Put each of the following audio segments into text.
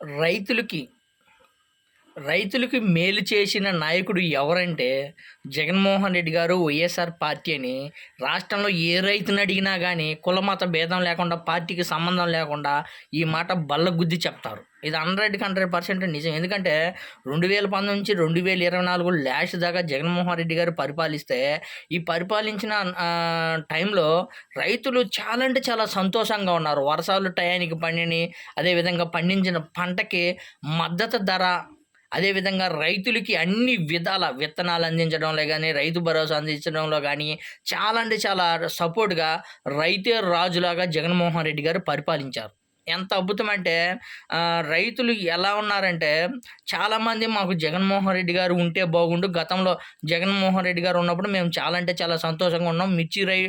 రైతులకి రైతులకి మేలు చేసిన నాయకుడు ఎవరంటే జగన్మోహన్ రెడ్డి గారు వైఎస్ఆర్ పార్టీ అని. రాష్ట్రంలో ఏ రైతుని అడిగినా కానీ కులమత భేదం లేకుండా పార్టీకి సంబంధం లేకుండా ఈ మాట బల్లగుద్ది చెప్తారు. ఇది హండ్రెడ్కి హండ్రెడ్ పర్సెంట్ నిజం. ఎందుకంటే రెండు వేల పంతొమ్మిది నుంచి రెండు వేల ఇరవై నాలుగు లాస్ట్ దాకా జగన్మోహన్ రెడ్డి గారు పరిపాలిస్తే ఈ పరిపాలించిన టైంలో రైతులు చాలా అంటే చాలా సంతోషంగా ఉన్నారు. వర్షాలు టయానికి పండిని అదేవిధంగా పండించిన పంటకి మద్దతు ధర అదేవిధంగా రైతులకి అన్ని విధాల విత్తనాలు అందించడంలో కానీ రైతు భరోసా అందించడంలో కానీ చాలా అంటే చాలా సపోర్ట్గా రైతే రాజులాగా జగన్మోహన్ రెడ్డి గారు పరిపాలించారు. ఎంత అద్భుతం అంటే రైతులు ఎలా ఉన్నారంటే చాలామంది మాకు జగన్మోహన్ రెడ్డి గారు ఉంటే బాగుండు. గతంలో జగన్మోహన్ రెడ్డి గారు ఉన్నప్పుడు మేము చాలా అంటే చాలా సంతోషంగా ఉన్నాం. మిర్చి రై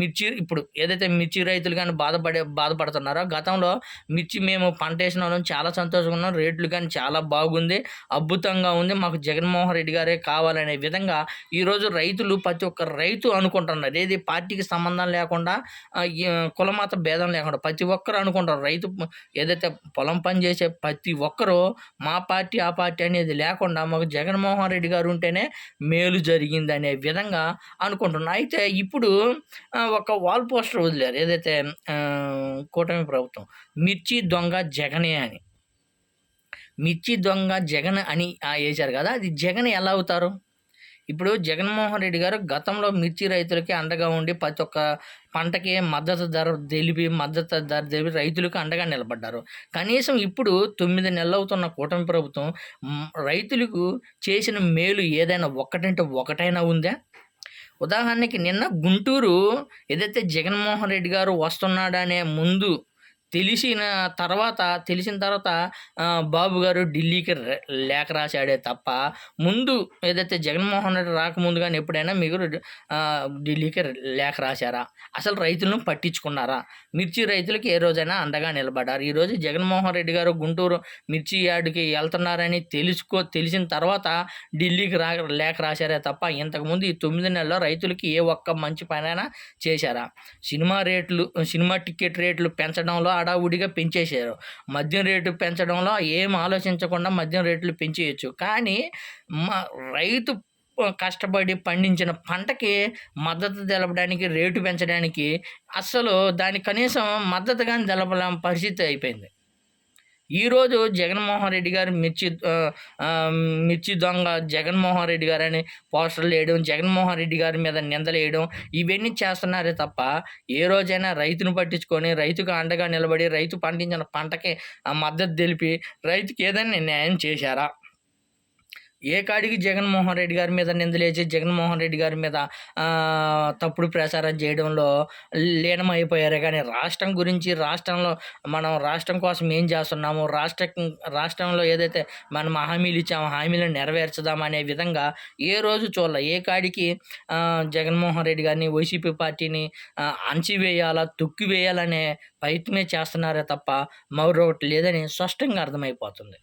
మిర్చి ఇప్పుడు ఏదైతే మిర్చి రైతులు కానీ బాధపడే బాధపడుతున్నారో గతంలో మిర్చి మేము పంట వేసిన వాళ్ళం చాలా సంతోషంగా ఉన్నాం. రేట్లు కానీ చాలా బాగుంది. అద్భుతంగా ఉంది. మాకు జగన్మోహన్ రెడ్డి గారే కావాలనే విధంగా ఈరోజు రైతులు ప్రతి ఒక్క రైతు అనుకుంటున్నారు. ఏది పార్టీకి సంబంధం లేకుండా కులమాత కులమత భేదం లేకుండా ప్రతి ఒక్కరు అనుకుంటారు. రైతు ఏదైతే పొలం పని చేసే ప్రతి ఒక్కరూ మా పార్టీ ఆ పార్టీ అనేది లేకుండా మాకు జగన్మోహన్ రెడ్డి గారు ఉంటేనే మేలు జరిగింది అనే విధంగా అనుకుంటున్నాను అయితే ఇప్పుడు ఒక వాల్ పోస్టర్ వదిలేరు. ఏదైతే కూటమి ప్రభుత్వం మిర్చి దొంగ జగనే అని. మిర్చి దొంగ జగన్ అని వేశారు కదా అది జగన్ ఎలా అవుతారు? ఇప్పుడు జగన్మోహన్ రెడ్డి గారు గతంలో మిర్చి రైతులకి అండగా ఉండి ప్రతి ఒక్క పంటకి మద్దతు ధర తెలిపి మద్దతు ధర తెలిపి రైతులకు అండగా నిలబడ్డారు. కనీసం ఇప్పుడు తొమ్మిది నెలలు అవుతున్న కూటమి ప్రభుత్వం రైతులకు చేసిన మేలు ఏదైనా ఒక్కటంటే ఒకటైనా ఉందా? ఉదాహరణకి నిన్న గుంటూరు ఏదైతే జగన్మోహన్ రెడ్డి గారు వస్తున్నాడనే ముందు తెలిసిన తర్వాత తెలిసిన తర్వాత బాబు గారు ఢిల్లీకి లేఖ రాశాడే తప్ప ముందు ఏదైతే జగన్మోహన్ రెడ్డి రాకముందు కానీ ఎప్పుడైనా మీరు ఢిల్లీకి లేఖ రాశారా? అసలు రైతులను పట్టించుకున్నారా? మిర్చి రైతులకి ఏ రోజైనా అండగా నిలబడ్డారు. ఈరోజు జగన్మోహన్ రెడ్డి గారు గుంటూరు మిర్చి యార్డుకి వెళ్తున్నారని తెలుసుకో తెలిసిన తర్వాత ఢిల్లీకి రా లేఖ రాశారే తప్ప ఇంతకుముందు ఈ తొమ్మిది నెలల్లో రైతులకి ఏ ఒక్క మంచి పనైనా చేశారా? సినిమా రేట్లు సినిమా టికెట్ రేట్లు పెంచడంలో హడావుడిగా పెంచేశారు. మద్యం రేటు పెంచడంలో ఏం ఆలోచించకుండా మద్యం రేట్లు పెంచేయచ్చు. కానీ మా రైతు కష్టపడి పండించిన పంటకి మద్దతు తెలపడానికి రేటు పెంచడానికి అస్సలు దానికి కనీసం మద్దతు కానీ పరిస్థితి అయిపోయింది. ఈరోజు జగన్మోహన్ రెడ్డి గారు మిర్చి మిర్చి దొంగ జగన్మోహన్ రెడ్డి గారు అని పోస్టర్లు వేయడం జగన్మోహన్ రెడ్డి గారి మీద నిందలు వేయడం ఇవన్నీ చేస్తున్నారే తప్ప ఏ రోజైనా రైతును పట్టించుకొని రైతుకు అండగా నిలబడి రైతు పండించిన పంటకి ఆ మద్దతు తెలిపి రైతుకి ఏదైనా న్యాయం చేశారా? ఏ కాడికి జగన్మోహన్ రెడ్డి గారి మీద నిందలేసి జగన్మోహన్ రెడ్డి గారి మీద తప్పుడు ప్రచారం చేయడంలో లీనమైపోయారు. కానీ రాష్ట్రం గురించి రాష్ట్రంలో మనం రాష్ట్రం కోసం ఏం చేస్తున్నాము రాష్ట్ర రాష్ట్రంలో ఏదైతే మనం హామీలు ఇచ్చామో హామీలను నెరవేర్చుదామనే విధంగా ఏ రోజు చూడాల. ఏ కాడికి జగన్మోహన్ రెడ్డి గారిని వైసీపీ పార్టీని అణచివేయాలా తొక్కివేయాలనే ప్రయత్నమే చేస్తున్నారే తప్ప మరొకటి లేదని స్పష్టంగా అర్థమైపోతుంది.